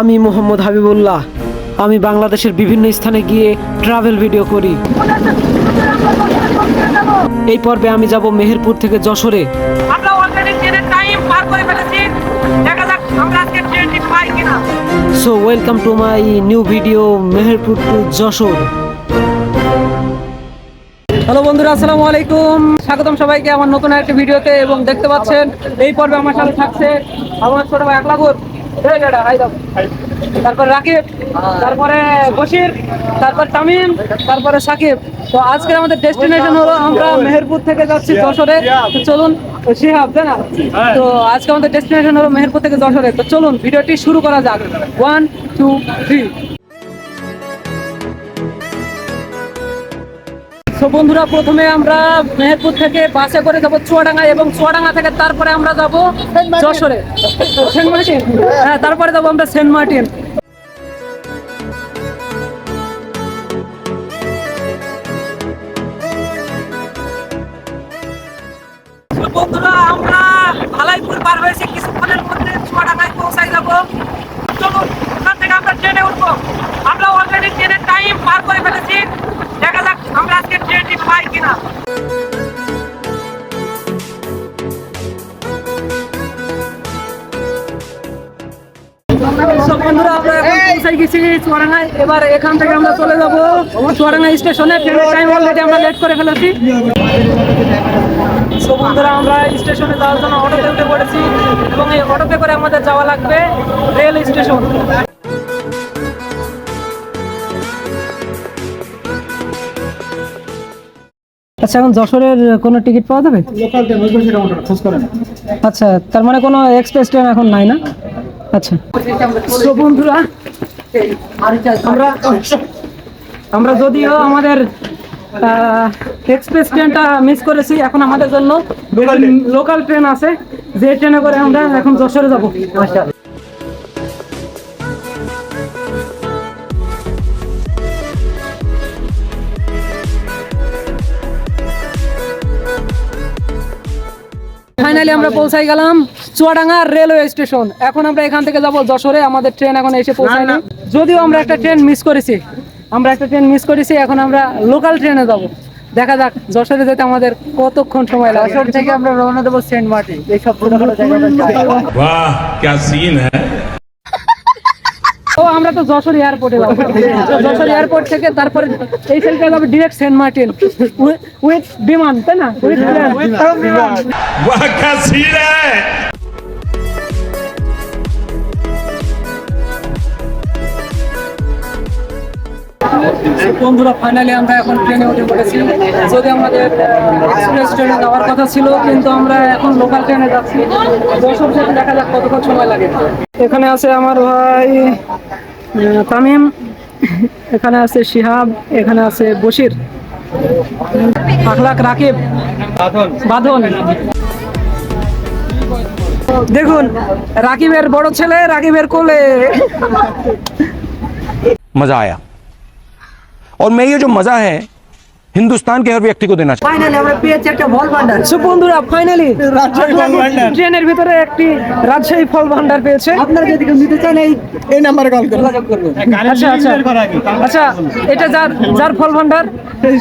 আমি মোহাম্মদ হাবিবুল্লাহ। আমি বাংলাদেশের বিভিন্ন স্থানে গিয়ে ট্রাভেল ভিডিও করি। এই পর্বে আমি যাব মেহেরপুর থেকে যশোরে। So welcome to my new video Meherpur to Jessore. Hello বন্ধুরা আসসালামু আলাইকুম। স্বাগতম সবাইকে আমার নতুন একটা ভিডিওতে এবং দেখতে পাচ্ছেন এই পর্বে আমার সাথে থাকছে আমার ছোট ভাই দাদা, তারপর রাকিব তারপরে বশির তারপর তামিম তারপরে সাকিব। তো আজকে আমাদের ডেস্টিনেশন হলো আমরা মেহেরপুর থেকে যাচ্ছি যশোরে। তো চলুন শিহাব তাই না? তো আজকে আমাদের ডেস্টিনেশন হলো মেহেরপুর থেকে যশোরে। তো চলুন ভিডিওটি শুরু করা যাক। ওয়ান টু থ্রি বন্ধুরা, প্রথমে আমরা মেহেরপুর থেকে বাসে করে যাব চুয়াডাঙ্গা এবং চুয়াডাঙ্গা থেকে তারপরে আমরা যাব যশোরে। হ্যাঁ তারপরে যাব আমরা সেন্ট মার্টিন বন্ধুরা, আমরা ভালাইপুর পার হয়েছি, কিছুক্ষণের মধ্যে চুয়াডাঙ্গায় পৌঁছাই যাব। চলুন ওখান থেকে আমরা ট্রেনে উঠবো। আমরা অলরেডি ট্রেনের টাইম পার করে ফেলেছি। দেখা যাক আমরা আজকে ট্রেনটি পাই কিনা। বন্ধুরা আমরা এখন পৌঁছে গেছি চুয়াডাঙ্গায়। এবার এখান থেকে আমরা চলে যাব চুয়াডাঙ্গা স্টেশনে। ট্রেনের টাইম অলরেডি আমরা লেট করে ফেলেছি। So, বন্ধুরা আমরা স্টেশনে যাওয়ার জন্য অটোতে উঠে পড়েছি এবং এই অটোতে করে আমাদের যাওয়া লাগবে রেল স্টেশন। আচ্ছা এখন যশোরের কোনো টিকিট পাওয়া যাবে? আচ্ছা তার মানে কোনো এক্সপ্রেস ট্রেন এখন নাই না? আচ্ছা। তো বন্ধুরা আমরা আমরা যদিও আমাদের এক্সপ্রেস ট্রেনটা মিস করেছি এখন আমাদের জন্য। লোকাল ট্রেন আছে যে ট্রেনে করে আমরা এখন যশোরে যাব। আচ্ছা। ফাইনালি আমরা পৌঁছাই গেলাম চুয়াডাঙ্গা রেলওয়ে স্টেশন এখন আমরা এখান থেকে যাব যশোরে আমাদের ট্রেন এখন এসে পৌঁছায়নি। যদিও আমরা একটা ট্রেন মিস করেছি। আমরা একটা ট্রেন মিস করেছি এখন আমরা লোকাল ট্রেনে যাব। দেখা যাক যশোরে যেতে আমাদের কতক্ষণ সময় লাগে। যশোর থেকে আমরা রওনা দেবো সেন্ট মার্টিন এই সব ও আমরা তো যশোর এয়ারপোর্টে যাব। যশোর এয়ারপোর্ট থেকে তারপরে এই সেলটা যাবে ডিরেক্ট সেন্ট মার্টিন উইথ বিমান তাই না? উইথ বিমান। বন্ধুরা ফাইনালি আমরা এখন ট্রেনে উঠে পড়েছি। যদি আমাদের এক্সপ্রেস ট্রেনে যাওয়ার কথা ছিল, কিন্তু আমরা এখন লোকাল ট্রেনে যাচ্ছি। দর্শক সাথে দেখা যাক কতক্ষণ সময় লাগে। এখানে আছে আমার ভাই তামিম, এখানে আছে শিহাব, এখানে আছে বশির, আখলাক রাকিব, বাঁধন। দেখুন, রাকিবের বড় ছেলে, রাকিবের কোলে। মজা আয়া। और मैं ये जो मजा है हिंदुस्तान के हर व्यक्ति को देना चाहता ফাইনালি আমরা পেয়েছি একটা ফল ভান্ডার সো বন্ধুরা ফাইনালি ট্রেনের ভিতরে একটি রাজশাহী ফল ভান্ডার পেয়েছে আপনারা যদি কেউ নিতে চান এই এই নাম্বারে কল করুন আচ্ছা আচ্ছা আচ্ছা এটা যার যার ফল ভান্ডার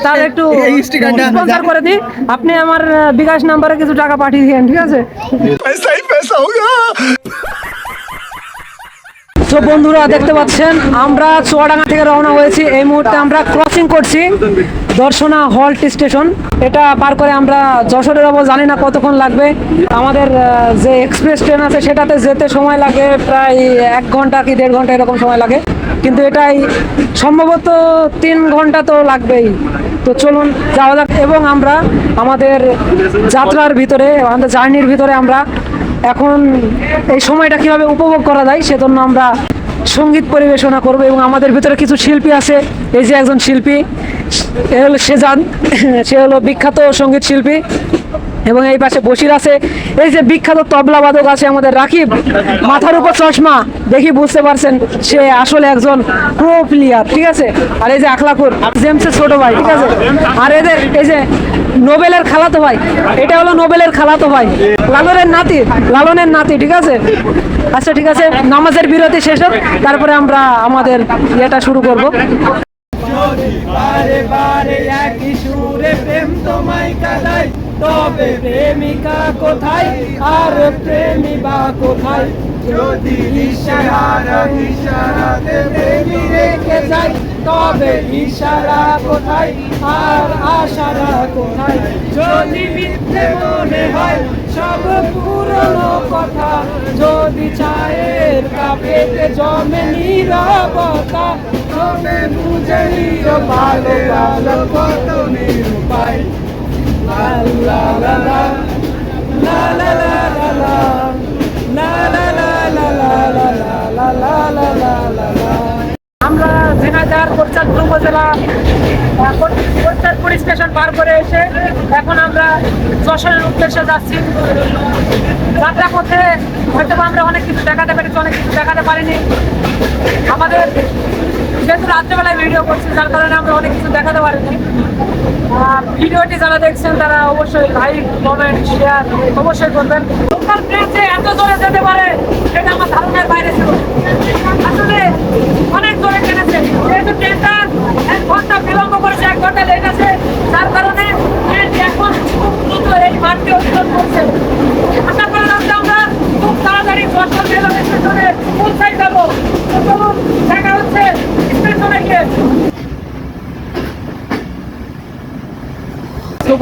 তার একটু এই স্টিকারটা স্পন্সর করে দিই আপনি আমার আহ, বিকাশ নাম্বারে কিছু টাকা পাঠিয়ে দিয়েন ঠিক আছে पैसा ही पैसा होगा তো বন্ধুরা দেখতে পাচ্ছেন, আমরা চুয়াডাঙ্গা থেকে রওনা হয়েছি। এই মুহূর্তে আমরা ক্রসিং করছি দর্শনা হল্ট স্টেশন এটা পার করে আমরা যশোরে যাব, জানি না কতক্ষণ লাগবে। আমাদের যে এক্সপ্রেস ট্রেন আছে, সেটাতে যেতে সময় লাগে প্রায় এক ঘণ্টা কি দেড় ঘণ্টা এরকম সময় লাগে। কিন্তু এটাই সম্ভবত তিন ঘণ্টা তো লাগবেই। তো চলুন, যাওয়া যাক। এবং আমরা আমাদের যাত্রার ভিতরে, আমাদের জার্নির ভিতরে আমরা এখন এই সময়টা কীভাবে উপভোগ করা যায় সেজন্য আমরা সংগীত পরিবেশনা করব এবং আমাদের ভিতরে কিছু শিল্পী আছে। এই যে একজন শিল্পী এ হলো সেজান সে হলো বিখ্যাত সংগীত শিল্পী। এবং এই পাশে বসির আছে। এই যে বিখ্যাত তবলা বাদক আছে আমাদের রাকিব। মাথার উপর চশমা। দেখি বুঝতে পারছেন, সে আসলে একজন প্রো প্লেয়ার ঠিক আছে? আর এই যে আখলাকুর জেমসের ছোট ভাই, ঠিক আছে? আর এদের, এই যে নোবেলের খালাতো ভাই, এটা হলো নোবেলের খালাতো ভাই। লালনের নাতি লালনের নাতি, ঠিক আছে? আচ্ছা ঠিক আছে, নামাজের বিরতি শেষ হোক, তারপরে আমরা আমাদের ইয়েটা শুরু করব। বারে বারে একই সুরে প্রেম তোমায় কাদাই তবে প্রেমিকা কোথায়? আর প্রেমী বা কোথায়? যদি ইশারা ইশারাতে প্রেমী রেখে তবে ইশারা কোথায়? আর আশারা কোথায়? যদি মিথ্যে মনে হয়, সব পুরনো কথা। যদি চায়ের কাপেতে জমে নীরবতা, তবে বুঝে নিও ভালো ভালো কত নিরুপায়। আমরা ঝিনাইদহ কোটচাঁদপুর উপজেলা কোটচাঁদপুর স্টেশন পার করে এসে এখন আমরা যশোরের উদ্দেশ্যে যাচ্ছি। যাত্রা পথে হয়তো আমরা অনেক কিছু দেখাতে পেরেছি, অনেক কিছু দেখাতে পারিনি। আমাদের যেহেতু রাত্রেবেলায় ভিডিও করছি, যার কারণে আমরা অনেক কিছু দেখাতে পারিনি। ভিডিওটি যারা দেখছেন, তারা অবশ্যই লাইক কমেন্ট শেয়ার অবশ্যই করবেন। লোকাল ট্রেন যে এত জোরে যেতে পারে, সেটা আমার ধারণার বাইরে ছিল। আসলে অনেক জোরে কেটেছে। যেহেতু ট্রেনটা এক ঘণ্টা বিলম্ব করেছে এক ঘণ্টা লেট আছে যার কারণে ট্রেনটি এখন খুব দ্রুত এই মাঠটি অতিক্রম করছে আশা করা যাচ্ছে আমরা খুব তাড়াতাড়ি যশোর রেলওয়ে স্টেশনে পৌঁছাই যাব তো চলুন, দেখা হচ্ছে স্টেশনে গিয়ে তো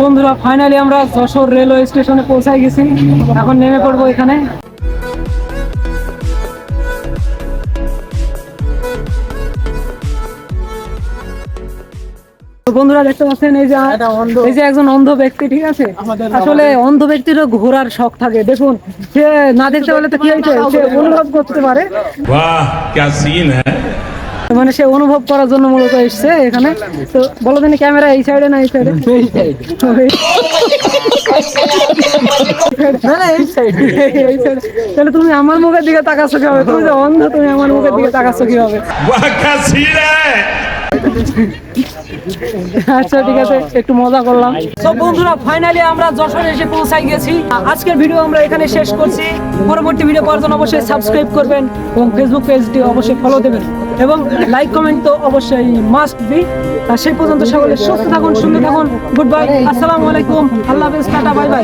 বন্ধুরা ফাইনালি আমরা যশোর রেলওয়ে স্টেশনে পৌঁছায় গেছি। এখন নেমে পড়ব এখানে। বন্ধুরা দেখতে পাচ্ছেন এই যে এই যে একজন অন্ধ ব্যক্তি ঠিক আছে? আসলে অন্ধ ব্যক্তিরও ঘোরার শখ থাকে। দেখুন সে না দেখতে পেলে তো কি হয়েছে? সে অনুভব করতে পারে। বাহ সিন হ্যাঁ? মানে সে অনুভব করার জন্য মূলত এসছে এখানে। তো বলো দিন ক্যামেরা এই সাইডে না এই সাইডে তাহলে তুমি আমার মুখের দিকে তাকাচ্ছ কীভাবে? তুমি যে অন্ধ তুমি আমার মুখের দিকে তাকাচ্ছ কীভাবে? আচ্ছা ঠিক আছে একটু মজা করলাম। তো বন্ধুরা ফাইনালি আমরা যশোর এসে পৌঁছাই গেছি। আজকের ভিডিও আমরা এখানে শেষ করছি। পরবর্তী ভিডিও করার জন্য অবশ্যই সাবস্ক্রাইব করবেন এবং ফেসবুক পেজটি অবশ্যই ফলো দেবেন। এবং লাইক কমেন্ট তো অবশ্যই মাস্ট বি আর সেই পর্যন্ত সকলে সুস্থ থাকুন, সুন্দর থাকুন। গুড বাই আসসালামু আলাইকুম। আল্লাহ হাফেজ, টাটা বাই বাই